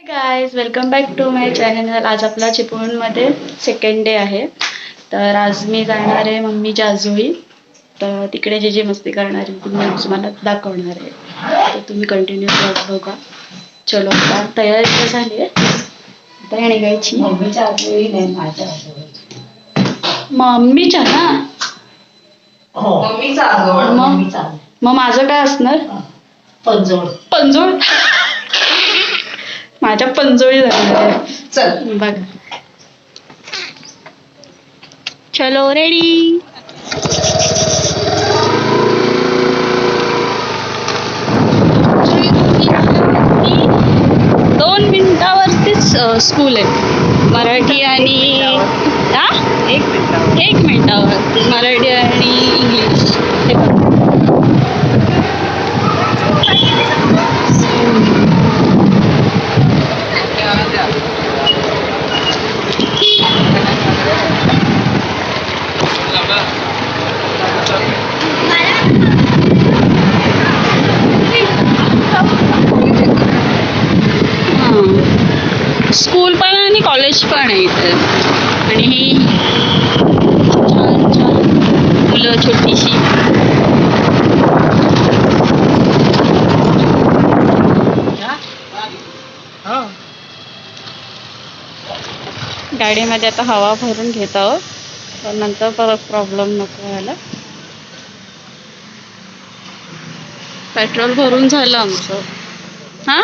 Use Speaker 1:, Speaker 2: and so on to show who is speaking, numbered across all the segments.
Speaker 1: Guys welcome back to my channel आज आपला चिपळूणमध्ये सेकंड डे आहे. तर आज मी जाणार आहे मम्मीच्या आजोळी तर तिकडे जे जे मस्ती करणार आहे ती मी तुम्हाला दाखवणार आहे. तर तुम्ही कंटिन्यू बघा. चलो आता तयारी तर झाली आहे. आता निघायची.
Speaker 2: मम्मीच्या
Speaker 1: ना?
Speaker 2: हो.
Speaker 1: मग? माझं काय असणार?
Speaker 2: पंजोड
Speaker 1: पंजोळ माझ्या पंजोळी जाणार आहे
Speaker 2: चल
Speaker 1: बघ. चलो रेडी दोन मिनिटावरतीच स्कूल आहे. मराठी आणि
Speaker 2: एक
Speaker 1: एक मिनिटावर. मराठी आणि इंग्लिश स्कूल पण आणि कॉलेज पण आहे इथे. आणि ही छान छान मुलं छोटीशी. गाडीमध्ये आता हवा भरून घेत आहोत. पण नंतर परत प्रॉब्लेम नको व्हायला. पेट्रोल भरून झालं आमचं. हां?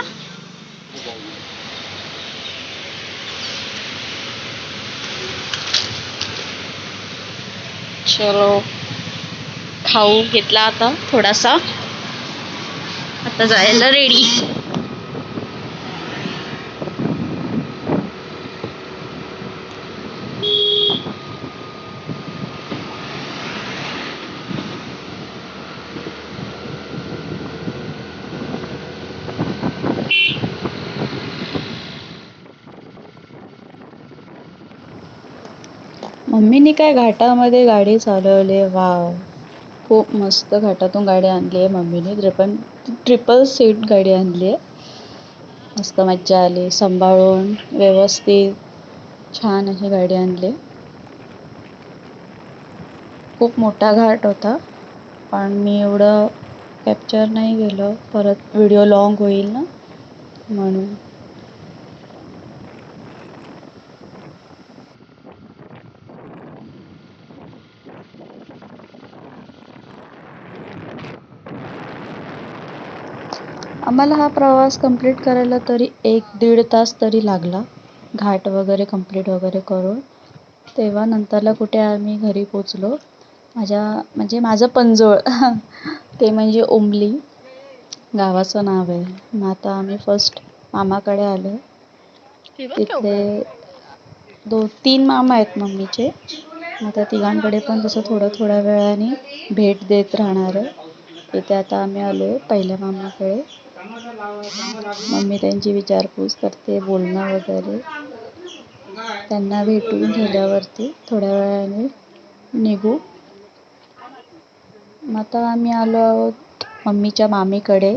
Speaker 1: चलो खाऊ घेतला आता थोडासा. आता जायला रेडी मम्मीने काय घाटामध्ये गाडी चालवली? वाव. खूप मस्त घाटातून गाडी आणली आहे मम्मीने. ट्रिपल ट्रिपल सीट गाडी आणली आहे. मस्त मज्जा आली. सांभाळून व्यवस्थित छान अशी गाडी आणली. खूप मोठा घाट होता पण मी एवढं कॅप्चर नाही केलं. परत व्हिडिओ लॉंग होईल ना? म्हणून. आम्हाला हा प्रवास कंप्लीट करायला तरी एक दीड तास तरी लागला. घाट वगैरे कंप्लीट वगैरे करून. तेव्हा नंतरला कुठे आम्ही घरी पोचलो. माझ्या म्हणजे माझं पंजोळ ते म्हणजे ओंबली गावाचं नाव आहे. मग आता आम्ही फर्स्ट मामाकडे आलो. तिथे दो तीन मामा आहेत मम्मीचे. मग त्या तिघांकडे पण तसं थोड्या थोड्या वेळाने भेट देत राहणार आहे. इथे आता आम्ही आलो आहे पहिल्या मामाकडे. मम्मी त्यांची विचारपूस करते बोलणं वगैरे. त्यांना भेटून गेल्यावरती थोड्या वेळाने निघू. मग आता आम्ही आलो आहोत मम्मीच्या मामीकडे.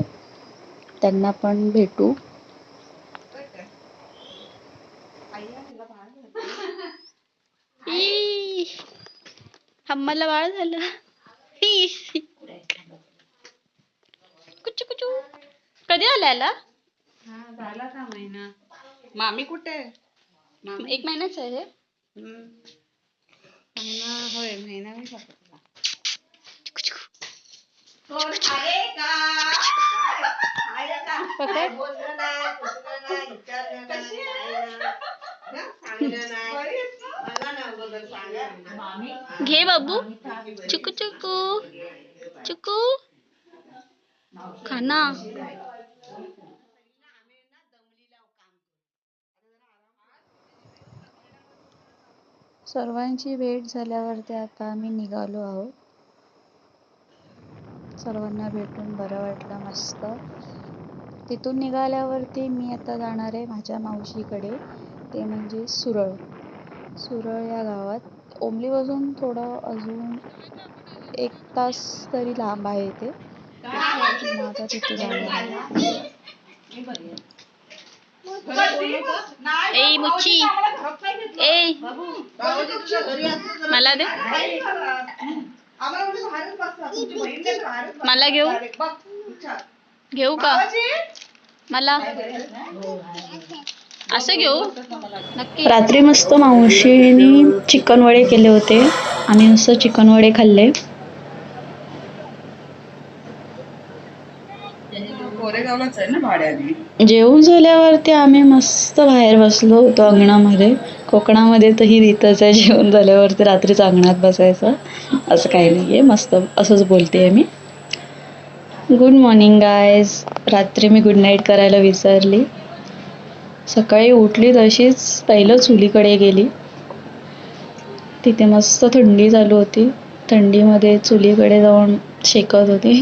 Speaker 1: त्यांना पण भेटू. हम्माला बाळ झालं. कधी आल्याला
Speaker 2: हा झाला का महिना? मामी कुठे? मामी?
Speaker 1: एक महिनाच आहे रे.
Speaker 2: हम्म. महिना होय महिना मी तुला
Speaker 1: पकड. घे बाबू. चुकू चुकू. चुकू. खाना. सर्वांची भेट झाल्यावरती आता आम्ही निघालो आहोत. सर्वांना भेटून बरं वाटलं मस्त. तिथून निघाल्यावरती मी आता जाणार आहे माझ्या मावशीकडे. ते म्हणजे सुरळ. सुरळ या गावात. ओमलीपासून थोडं अजून एक तास तरी लांब आहे ते. मग आता तिथे जाणार आहे. ए मुच्ची ए. मला दे. मला घेऊ? घेऊ का? मला? असं घेऊ? नक्की. रात्री मस्त मावशीने चिकन वडे केले होते. आणि नुसतं चिकन वडे खाल्ले.
Speaker 2: कोरेगावलाच आहे ना भाड्याने.
Speaker 1: जेवून झाल्यावरती आम्ही मस्त बाहेर बसलो होतो अंगणामध्ये. कोकणामध्ये तर ही रीतच आहे जेवण झाल्यावरती रात्रीच अंगणात बसायचं. असं काही नाही आहे मस्त असंच बोलते आहे मी. गुड मॉर्निंग गायज रात्री मी गुड नाईट करायला विसरली. सकाळी उठली तशीच पहिलं चुलीकडे गेली. तिथे मस्त थंडी चालू होती. थंडीमध्ये चुलीकडे जाऊन शेकत होते.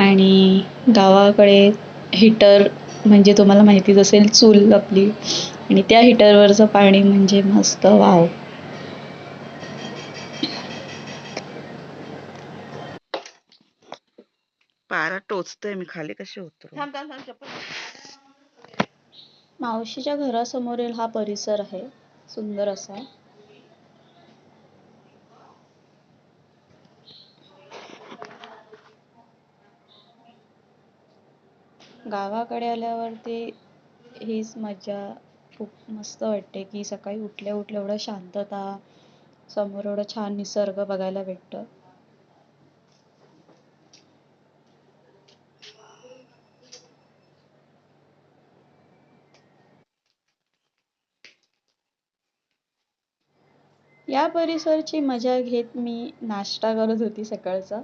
Speaker 1: आणि गावाकडे हीटर म्हणजे तुम्हाला माहितीच असेल चूल आपली. आणि त्या हीटरवरचं पाणी म्हणजे मस्त वाव.
Speaker 2: पारा टोचतोय मी खाली कशी उतरू?
Speaker 1: मावशीच्या घरासमोरील हा परिसर आहे सुंदर असा. गावाकडे आल्यावरती हीच मजा खूप मस्त वाटते की सकाळी उठल्या उठल्या एवढं शांतता समोर एवढं छान निसर्ग बघायला भेटतं. या परिसरची मजा घेत मी नाश्ता करत होती सकाळचा.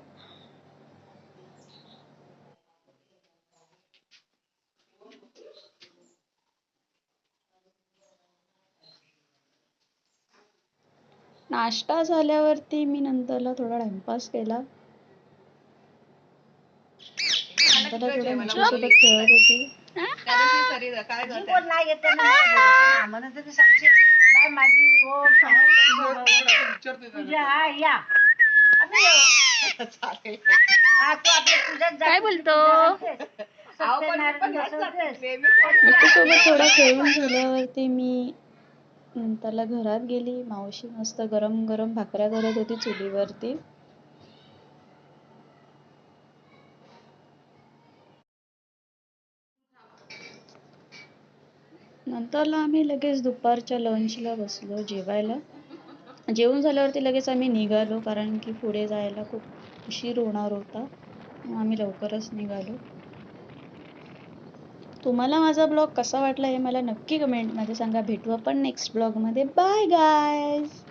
Speaker 1: नाश्ता झाल्यावरती मी नंतरला थोडा टाइमपास केला. नंतरला थोडं मिठूसोबत खेळत होती.
Speaker 2: काय
Speaker 1: बोलतो? थोडं खेळून झाल्यावरती मी नंतरला घरात गेली. मावशी मस्त गरम गरम भाकऱ्या करत होती चुलीवरती. नंतरला आम्ही लगेच दुपारच्या लंचला बसलो जेवायला. जेवण झाल्यावरती लगेच आम्ही निघालो कारण की पुढे जायला खूप उशीर होणार होता. मग आम्ही लवकरच निघालो. तुम्हाला माझा ब्लॉग कसा वाटला हे मला नक्की कमेंटमध्ये सांगा. भेटू आपण नेक्स्ट ब्लॉगमध्ये बाय गायज